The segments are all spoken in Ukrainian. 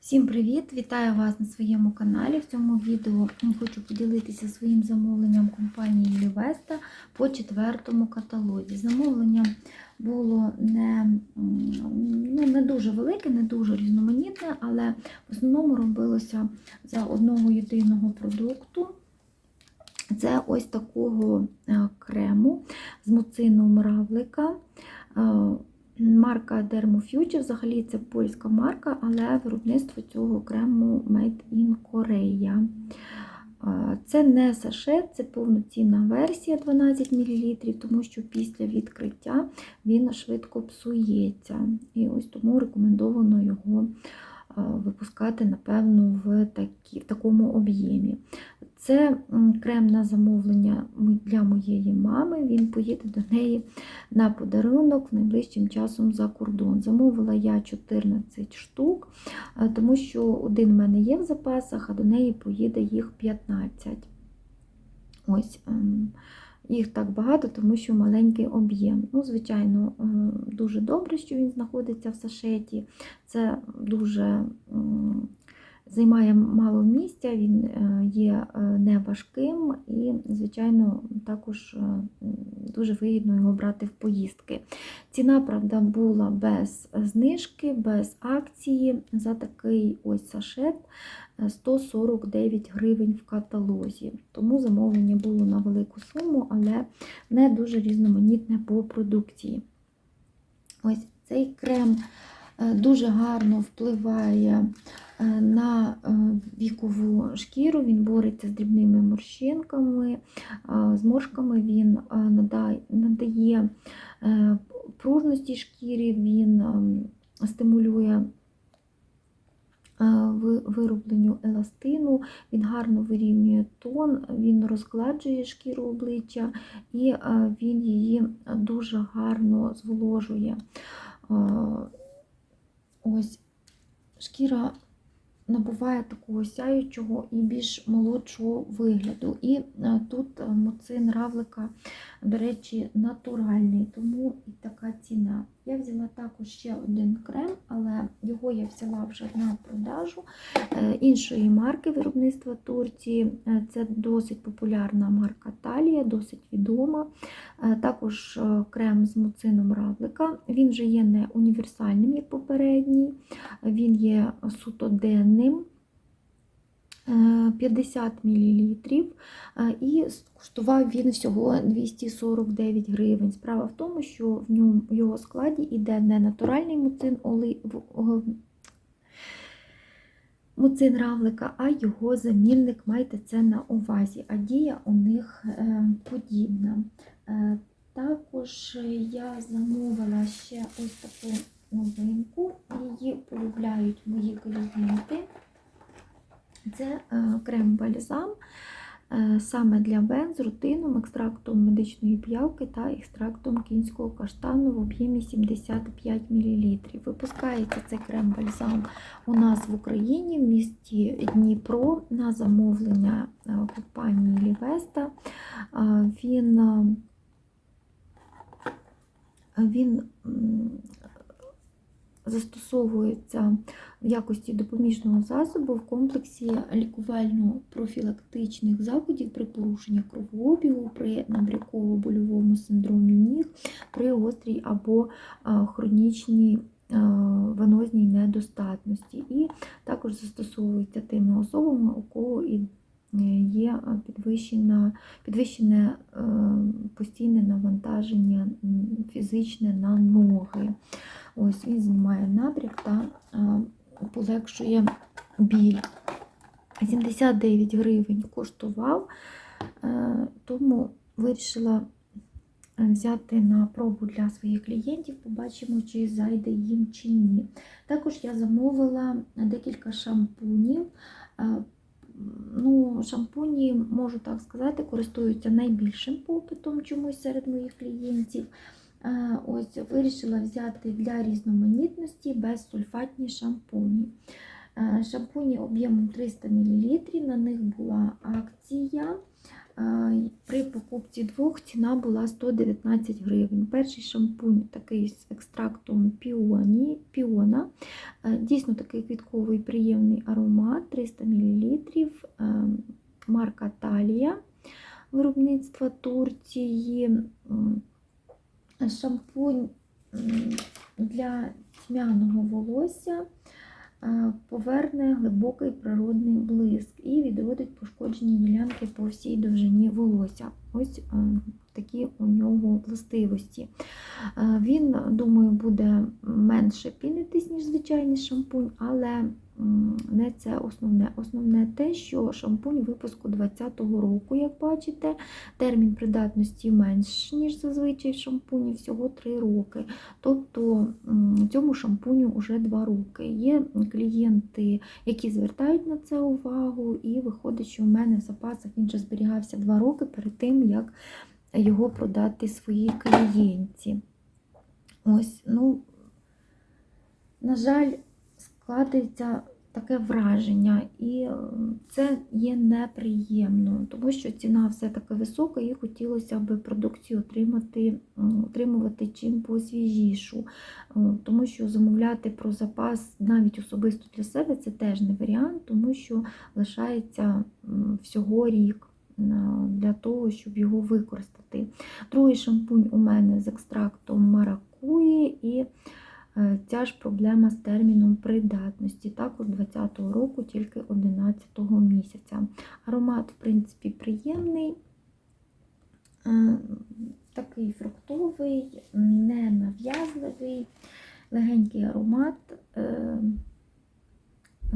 Всім привіт! Вітаю вас на своєму каналі. В цьому відео хочу поділитися своїм замовленням компанії Лівеста по четвертому каталозі. Замовлення було не, ну, не дуже велике, не дуже різноманітне, але в основному робилося за одного єдиного продукту. Це ось такого е, крему з муцином равлика. Марка Dermo Future, взагалі це польська марка, але виробництво цього крему Made in Korea. Це не саше, це повноцінна версія 12 мл, тому що після відкриття він швидко псується. І ось тому рекомендовано його випускати, напевно, в, такі, в такому об'ємі. Це крем на замовлення для моєї мами. Він поїде до неї на подарунок найближчим часом за кордон. Замовила я 14 штук, е, тому що один в мене є в запасах, а до неї поїде їх 15. Ось. Їх так багато, тому що маленький об'єм. Ну, звичайно, е, дуже добре, що він знаходиться в сашеті. Це дуже займає мало місця, він е, є е, не важким і, звичайно, також е, дуже вигідно його брати в поїздки. Ціна, правда, була без знижки, без акції. За такий ось сашет е, 149 гривень в каталозі. Тому замовлення було на велику суму, але не дуже різноманітне по продукції. Ось цей крем дуже гарно впливає е, на е, вікову шкіру, він бореться з дрібними морщинками, е, зморшками, він е, надає, е, пружності шкірі, він стимулює е, виробленню еластину, він гарно вирівнює тон, він розгладжує шкіру обличчя. І е, він її дуже гарно зволожує. Ось шкіра набуває такого сяючого і більш молодшого вигляду. І е, тут е, муцин равлика, до речі, натуральний, тому і така ціна. Я взяла також ще один крем, але його я взяла вже на продажу е, іншої марки виробництва Турції. Це досить популярна марка Талія, досить відома. Також крем з муцином равлика. Він вже є не універсальним, як попередній, він є суто денним. Е, 50 мл, і коштував він всього 249 гривень. Справа в тому, що в ньому в його складі йде не натуральний муцин оли, в- о, муцин равлика, а його замінник. Майте це на увазі, а дія у них е, подібна. Е, Також я замовила ще ось таку новинку. Її полюбляють мої клієнти. Це е, крем-бальзам е, саме для вен з рутином, екстрактом медичної п'явки та екстрактом кінського каштану в об'ємі 75 мл. Випускається цей крем-бальзам у нас в Україні в місті Дніпро на замовлення е, компанії Лівеста. Він він застосовується в якості допоміжного засобу в комплексі лікувально-профілактичних заходів при порушенні кровообігу, при набряково-больовому синдромі ніг, при гострій або хронічній венозній недостатності. І також застосовується тими особами, у кого і є підвищена, підвищене е, постійне навантаження фізичне на ноги. Ось він знімає набряк та полегшує біль. 79 гривень коштував, е, тому вирішила е, взяти на пробу для своїх клієнтів, побачимо, чи зайде їм чи ні. Також я замовила декілька шампунів. Ну, шампуні, можу так сказати, користуються найбільшим попитом чомусь серед моїх клієнтів. Е, Ось вирішила взяти для різноманітності безсульфатні шампуні. Е, Шампуні об'ємом 300 мл, на них була акція. Е, При покупці двох ціна була 119 гривень. Перший шампунь такий з екстрактом піоні, піона. Е, Дійсно такий квітковий приємний аромат 300 мл. Марка Талія виробництва Турції. Шампунь для тьмяного волосся е, поверне глибокий природний блиск і відродить пошкоджені ділянки по всій довжині волосся. Ось е, такі у нього властивості. Е, Він, думаю, буде менше пінитись, ніж звичайний шампунь, але не це основне. Основне те, що шампунь випуску 2020 року, як бачите, термін придатності менш, ніж зазвичай в шампуні, всього 3 роки. Тобто цьому шампуню вже 2 роки. Є клієнти, які звертають на це увагу, і виходить, що в мене в запасах він вже зберігався 2 роки перед тим, як його продати своїй клієнті. Ось, ну, на жаль, складається таке враження, і е, це є неприємно, тому що ціна все-таки висока, і хотілося б продукцію отримати, отримувати чим посвіжішу. Тому що замовляти про запас навіть особисто для себе це теж не варіант, тому що лишається всього рік е, для того, щоб його використати. Другий шампунь у мене з екстрактом маракуї і е, ця ж проблема з терміном придатності. Також 20-го року, тільки 11-го місяця. Аромат, в принципі, приємний, е, такий фруктовий, не нав'язливий, легенький аромат.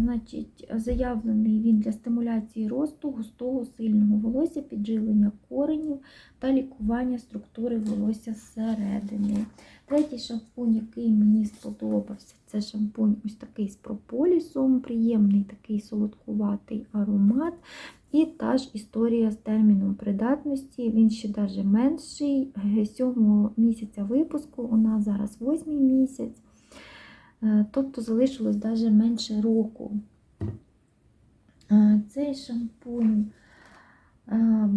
Е, Значить, заявлений він для стимуляції росту густого сильного волосся, підживлення коренів та лікування структури волосся зсередини. Третій шампунь, який мені сподобався, це шампунь ось такий з прополісом, приємний такий солодкуватий аромат. І та ж історія з терміном придатності, він ще навіть менший, 7 місяця випуску, у нас зараз 8 місяць. Е, Тобто залишилось навіть менше року. Е, Цей шампунь е,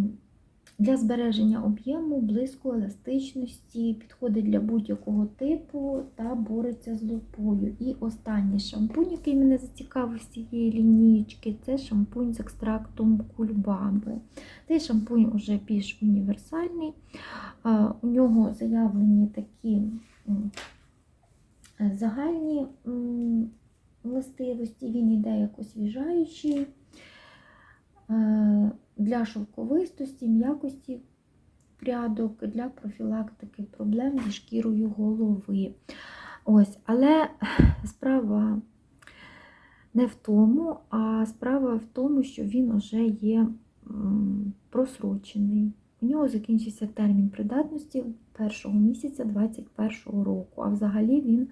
для збереження об'єму, блиску, еластичності, підходить для будь-якого типу та бореться з лупою. І останній шампунь, який мене зацікавив з цієї лінійки, це шампунь з екстрактом кульбаби. Цей шампунь вже більш універсальний. Е, У нього заявлені такі загальні властивості, він йде як освіжаючий е, для шовковистості, м'якості прядок, для профілактики проблем зі шкірою голови. Ось, але справа не в тому, а справа в тому, що він вже є просрочений. У нього закінчився термін придатності першого місяця 2021 року, а взагалі він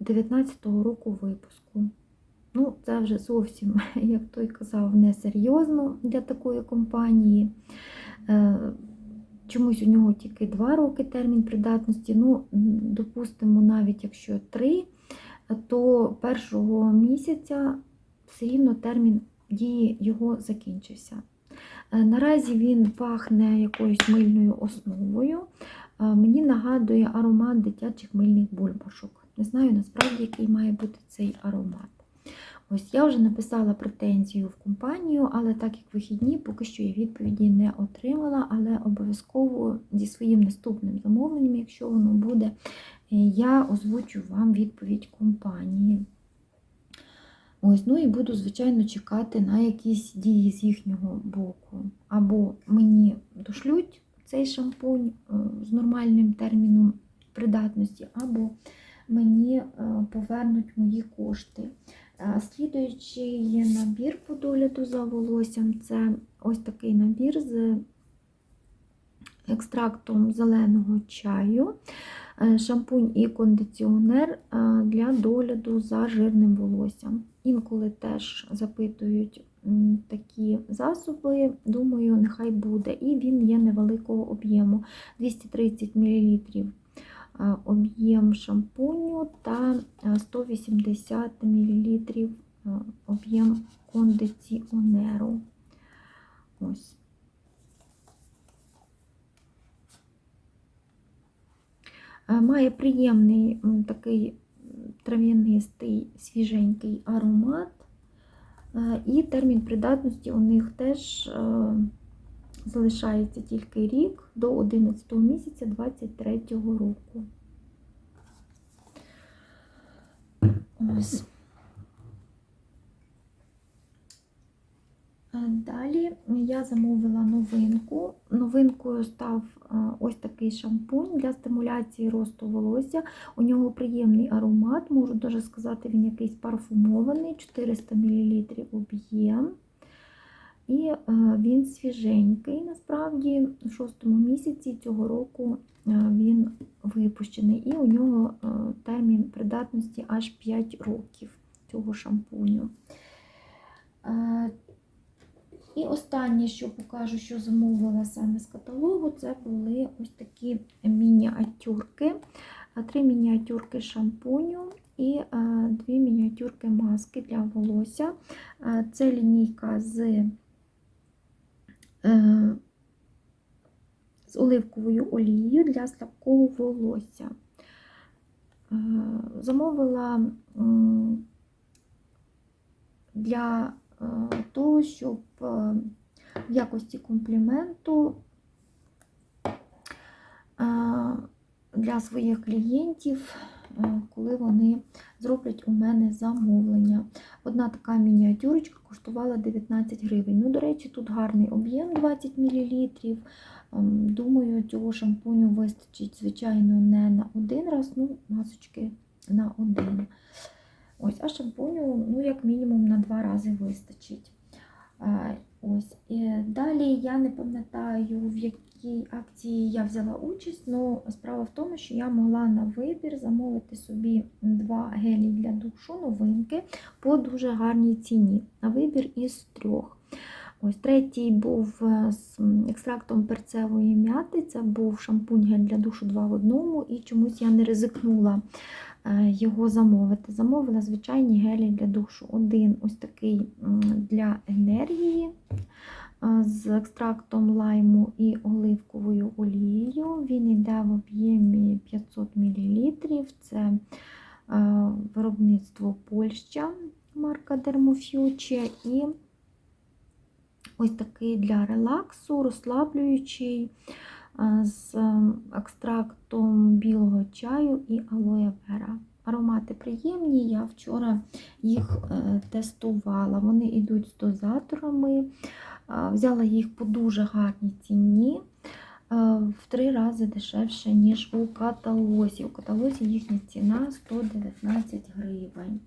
19-го року випуску. Ну, це вже зовсім, як той казав, несерйозно для такої компанії. Е, Чомусь у нього тільки 2 роки термін придатності. Ну, допустимо, навіть якщо 3, то першого місяця все рівно термін дії його закінчився. Е, Наразі він пахне якоюсь мильною основою. Е, Мені нагадує аромат дитячих мильних бульбашок. Не знаю насправді, який має бути цей аромат. Ось я вже написала претензію в компанію, але так як вихідні, поки що я відповіді не отримала, але обов'язково зі своїм наступним замовленням, якщо воно буде, е, я озвучу вам відповідь компанії. Ось, ну і буду, звичайно, чекати на якісь дії з їхнього боку. Або мені дошлють цей шампунь е, з нормальним терміном придатності, або мені е, повернуть мої кошти. Е, Слідуючий набір по догляду за волоссям це ось такий набір з екстрактом зеленого чаю, шампунь і кондиціонер для догляду за жирним волоссям. Інколи теж запитують такі засоби, думаю, нехай буде. І він є невеликого об'єму 230 мл об'єм шампуню та е, 180 мл об'єм кондиціонеру. Ось. Має приємний такий трав'янистий свіженький аромат. Е, І термін придатності у них теж е, залишається тільки рік до 11 місяця 2023 року. Ось. Далі я замовила новинку. Новинкою став е, ось такий шампунь для стимуляції росту волосся. У нього приємний аромат, можу даже сказати, він якийсь парфумований, 400 мл об'єм. І е, він свіженький. Насправді, в шостому місяці цього року е, він випущений, і у нього е, термін придатності аж 5 років цього шампуню. І останнє, що покажу, що замовила саме з каталогу, це були ось такі мініатюрки. Три мініатюрки шампуню і дві мініатюрки маски для волосся. Це лінійка з, е, з оливковою олією для слабкого волосся. Е, Замовила для того, щоб е, в якості компліменту е, для своїх клієнтів, е, коли вони зроблять у мене замовлення. Одна така мініатюрочка коштувала 19 гривень. Ну, до речі, тут гарний об'єм 20 мл. Думаю, цього шампуню вистачить, звичайно, не на один раз, ну, масочки на один. Ось, а шампуню, ну, як мінімум, на два рази вистачить. Ось. І далі я не пам'ятаю, в якій акції я взяла участь, але справа в тому, що я могла на вибір замовити собі два гелі для душу, новинки по дуже гарній ціні. На вибір із трьох. Ось третій був е, з екстрактом перцевої м'яти. Це був шампунь гель для душу 2 в одному, і чомусь я не ризикнула його замовити. Замовила звичайні гелі для душу. Один ось такий для енергії е, з екстрактом лайму і оливковою олією. Він йде в об'ємі 500 мл. Це е, виробництво Польща, марка Dermofuture. І ось такий для релаксу, розслаблюючий е, з екстрактом білого чаю і алоє вера. Аромати приємні, я вчора їх е, тестувала. Вони йдуть з дозаторами. Е, Взяла їх по дуже гарній ціні. е, В три рази дешевше, ніж у каталозі. У каталозі їхня ціна 119 гривень.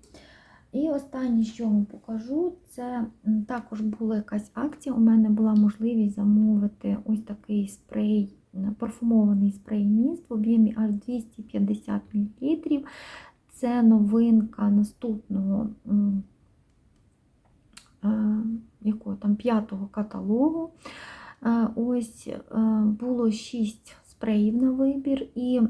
І останнє, що вам покажу, це також була якась акція. У мене була можливість замовити ось такий спрей, парфумований спрей міст в об'ємі аж 250 мл. Це новинка наступного е, якого там п'ятого каталогу. Е, Ось е, було 6 спреїв на вибір, і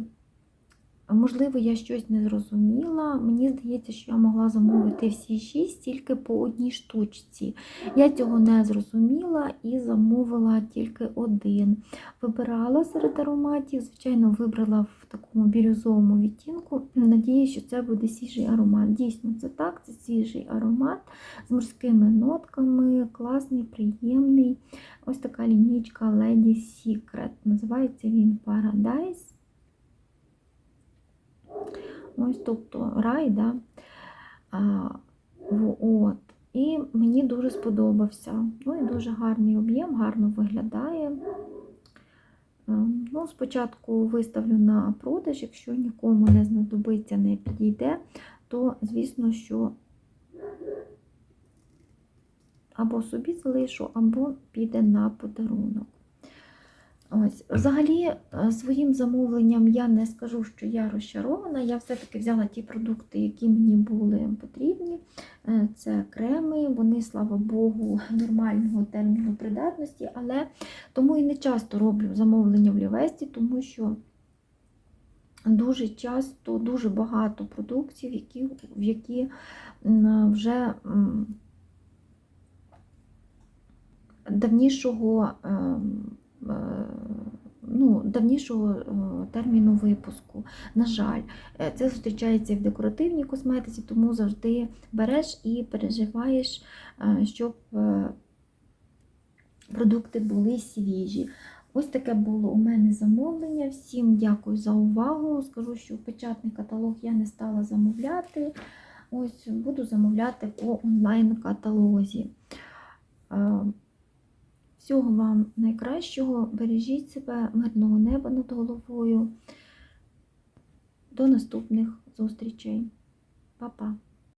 Можливо, я щось не зрозуміла. Мені здається, що я могла замовити всі шість тільки по одній штучці. Я цього не зрозуміла і замовила тільки один. Вибирала серед ароматів, звичайно, вибрала в такому бірюзовому відтінку. Надіюсь, що це буде свіжий аромат. Дійсно, це так, це свіжий аромат з морськими нотками, класний, приємний. Ось така лінійка Lady Secret. Називається він Paradise. Ось, тобто рай, да? а, от. І мені дуже сподобався. Ну і дуже гарний об'єм, гарно виглядає. Ну, Спочатку виставлю на продаж, якщо нікому не знадобиться, не підійде, то, звісно, що або собі залишу, або піде на подарунок. Ось, взагалі, е, своїм замовленням я не скажу, що я розчарована. Я все-таки взяла ті продукти, які мені були потрібні. Е, Це креми, вони, слава Богу, нормального терміну придатності, але тому і не часто роблю замовлення в Лівесті, тому що дуже часто дуже багато продуктів, які, в які вже давнішого, ем, ну, давнішого е, терміну випуску. На жаль, е, це зустрічається в декоративній косметиці, тому завжди береш і переживаєш, е, щоб е, продукти були свіжі. Ось таке було у мене замовлення. Всім дякую за увагу. Скажу, що печатний каталог я не стала замовляти. Ось буду замовляти по онлайн-каталозі. Всього вам найкращого. Бережіть себе, мирного неба над головою. До наступних зустрічей. Па-па!